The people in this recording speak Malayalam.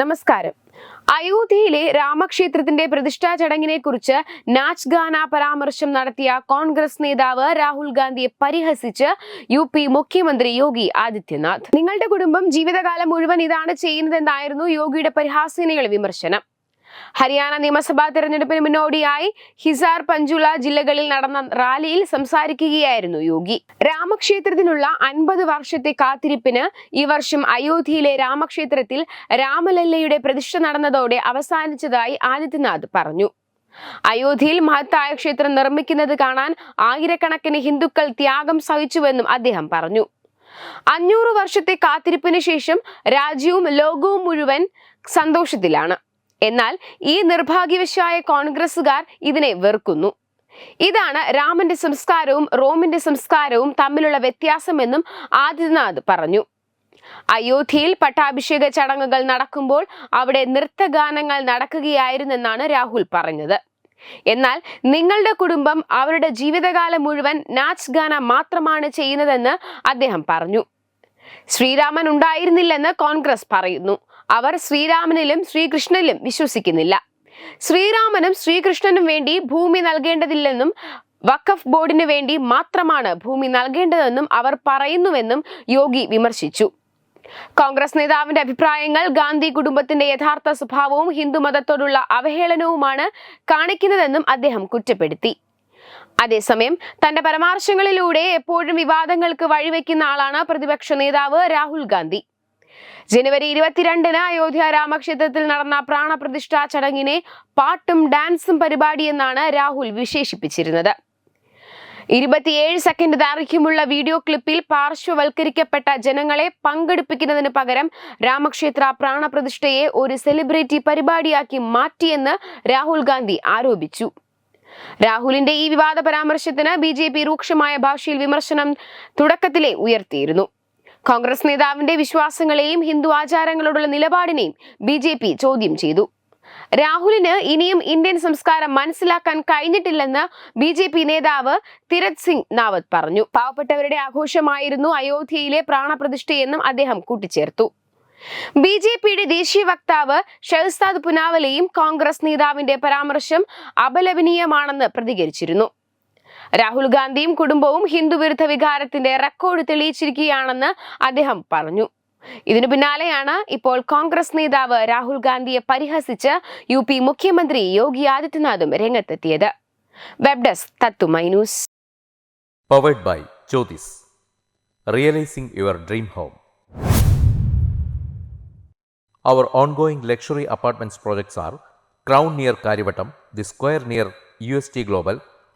നമസ്കാരം. അയോധ്യയിലെ രാമക്ഷേത്രത്തിന്റെ പ്രതിഷ്ഠാ ചടങ്ങിനെ കുറിച്ച് നാച്ച് ഗാന പരാമർശം നടത്തിയ കോൺഗ്രസ് നേതാവ് രാഹുൽ ഗാന്ധിയെ പരിഹസിച്ച് യു പി മുഖ്യമന്ത്രി യോഗി ആദിത്യനാഥ്. നിങ്ങളുടെ കുടുംബം ജീവിതകാലം മുഴുവൻ ഇതാണ് ചെയ്യുന്നതെന്നായിരുന്നു യോഗിയുടെ പരിഹാസനകൾ വിമർശനം. ഹരിയാന നിയമസഭാ തെരഞ്ഞെടുപ്പിന് മുന്നോടിയായി ഹിസാർ പഞ്ചുള ജില്ലകളിൽ നടന്ന റാലിയിൽ സംസാരിക്കുകയായിരുന്നു യോഗി. രാമക്ഷേത്രത്തിനുള്ള അൻപത് വർഷത്തെ കാത്തിരിപ്പിന് ഈ വർഷം അയോധ്യയിലെ രാമക്ഷേത്രത്തിൽ രാമലല്ലയുടെ പ്രതിഷ്ഠ നടന്നതോടെ അവസാനിച്ചതായി ആദിത്യനാഥ് പറഞ്ഞു. അയോധ്യയിൽ മഹത്തായ ക്ഷേത്രം നിർമ്മിക്കുന്നത് കാണാൻ ആയിരക്കണക്കിന് ഹിന്ദുക്കൾ ത്യാഗം സഹിച്ചുവെന്നും അദ്ദേഹം പറഞ്ഞു. അഞ്ഞൂറ് വർഷത്തെ കാത്തിരിപ്പിന് ശേഷം രാജ്യവും ലോകവും മുഴുവൻ സന്തോഷത്തിലാണ്. എന്നാൽ ഈ നിർഭാഗ്യവശായ കോൺഗ്രസുകാർ ഇതിനെ വെറുക്കുന്നു. ഇതാണ് രാമന്റെ സംസ്കാരവും റോമിന്റെ സംസ്കാരവും തമ്മിലുള്ള വ്യത്യാസമെന്നും ആദിത്യനാഥ് പറഞ്ഞു. അയോധ്യയിൽ പട്ടാഭിഷേക ചടങ്ങുകൾ നടക്കുമ്പോൾ അവിടെ നൃത്തഗാനങ്ങൾ നടക്കുകയായിരുന്നെന്നാണ് രാഹുൽ പറഞ്ഞത്. എന്നാൽ നിങ്ങളുടെ കുടുംബം അവരുടെ ജീവിതകാലം മുഴുവൻ നാച്ച് ഗാന മാത്രമാണ് ചെയ്യുന്നതെന്ന് അദ്ദേഹം പറഞ്ഞു. ശ്രീരാമൻ ഉണ്ടായിരുന്നില്ലെന്ന് കോൺഗ്രസ് പറയുന്നു. അവർ ശ്രീരാമനിലും ശ്രീകൃഷ്ണനിലും വിശ്വസിക്കുന്നില്ല. ശ്രീരാമനും ശ്രീകൃഷ്ണനും വേണ്ടി ഭൂമി നൽകേണ്ടതില്ലെന്നും വഖഫ് ബോർഡിന് വേണ്ടി മാത്രമാണ് ഭൂമി നൽകേണ്ടതെന്നും അവർ പറയുന്നുവെന്നും യോഗി വിമർശിച്ചു. കോൺഗ്രസ് നേതാവിന്റെ അഭിപ്രായങ്ങൾ ഗാന്ധി കുടുംബത്തിന്റെ യഥാർത്ഥ സ്വഭാവവും ഹിന്ദുമതത്തോടുള്ള അവഹേളനവുമാണ് കാണിക്കുന്നതെന്നും അദ്ദേഹം കുറ്റപ്പെടുത്തി. അതേസമയം തന്റെ പരാമർശങ്ങളിലൂടെ എപ്പോഴും വിവാദങ്ങൾക്ക് വഴിവെക്കുന്ന ആളാണ് പ്രതിപക്ഷ നേതാവ് രാഹുൽ ഗാന്ധി. ജനുവരി ഇരുപത്തിരണ്ടിന് അയോധ്യ രാമക്ഷേത്രത്തിൽ നടന്ന പ്രാണപ്രതിഷ്ഠാ ചടങ്ങിനെ പാട്ടും ഡാൻസും പരിപാടി എന്നാണ് രാഹുൽ വിശേഷിപ്പിച്ചിരുന്നത്. ഇരുപത്തിയേഴ് സെക്കൻഡ് ദൈർഘ്യമുള്ള വീഡിയോ ക്ലിപ്പിൽ പാർശ്വവൽക്കരിക്കപ്പെട്ട ജനങ്ങളെ പങ്കെടുപ്പിക്കുന്നതിന് പകരം രാമക്ഷേത്ര പ്രാണപ്രതിഷ്ഠയെ ഒരു സെലിബ്രിറ്റി പരിപാടിയാക്കി മാറ്റിയെന്ന് രാഹുൽ ഗാന്ധി ആരോപിച്ചു. രാഹുലിന്റെ ഈ വിവാദ പരാമർശത്തിന് ബി രൂക്ഷമായ ഭാഷയിൽ വിമർശനം തുടക്കത്തിലെ ഉയർത്തിയിരുന്നു. കോൺഗ്രസ് നേതാവിന്റെ വിശ്വാസങ്ങളെയും ഹിന്ദു ആചാരങ്ങളോടുള്ള നിലപാടിനെയും ബി ജെ പി ചോദ്യം ചെയ്തു. രാഹുലിന് ഇനിയും ഇന്ത്യൻ സംസ്കാരം മനസ്സിലാക്കാൻ കഴിഞ്ഞിട്ടില്ലെന്ന് ബി ജെ പി നേതാവ് തിരത് സിംഗ് നാവത്ത് പറഞ്ഞു. പാവപ്പെട്ടവരുടെ ആഘോഷമായിരുന്നു അയോധ്യയിലെ പ്രാണപ്രതിഷ്ഠയെന്നും അദ്ദേഹം കൂട്ടിച്ചേർത്തു. ബി ജെ പിയുടെ ദേശീയ വക്താവ് ഷഹസാദ് പുനാവലയും കോൺഗ്രസ് നേതാവിന്റെ പരാമർശം അപലപനീയമാണെന്ന് പ്രതികരിച്ചിരുന്നു. രാഹുൽ ഗാന്ധിയും കുടുംബവും ഹിന്ദുവിരുദ്ധ വികാരത്തിന്റെ റെക്കോർഡ് തെളിയിച്ചിരിക്കുകയാണെന്ന് അദ്ദേഹം പറഞ്ഞു. ഇതിനു പിന്നാലെയാണ് ഇപ്പോൾ കോൺഗ്രസ് നേതാവ് രാഹുൽ ഗാന്ധിയെ പരിഹസിച്ച് യു പി മുഖ്യമന്ത്രി യോഗി ആദിത്യനാഥും രംഗത്തെത്തിയത്. വെബ് ഡെസ്ക് തത്തുമൈ news. Powered by Jyothis realising your dream home Our ongoing luxury apartments projects are Crown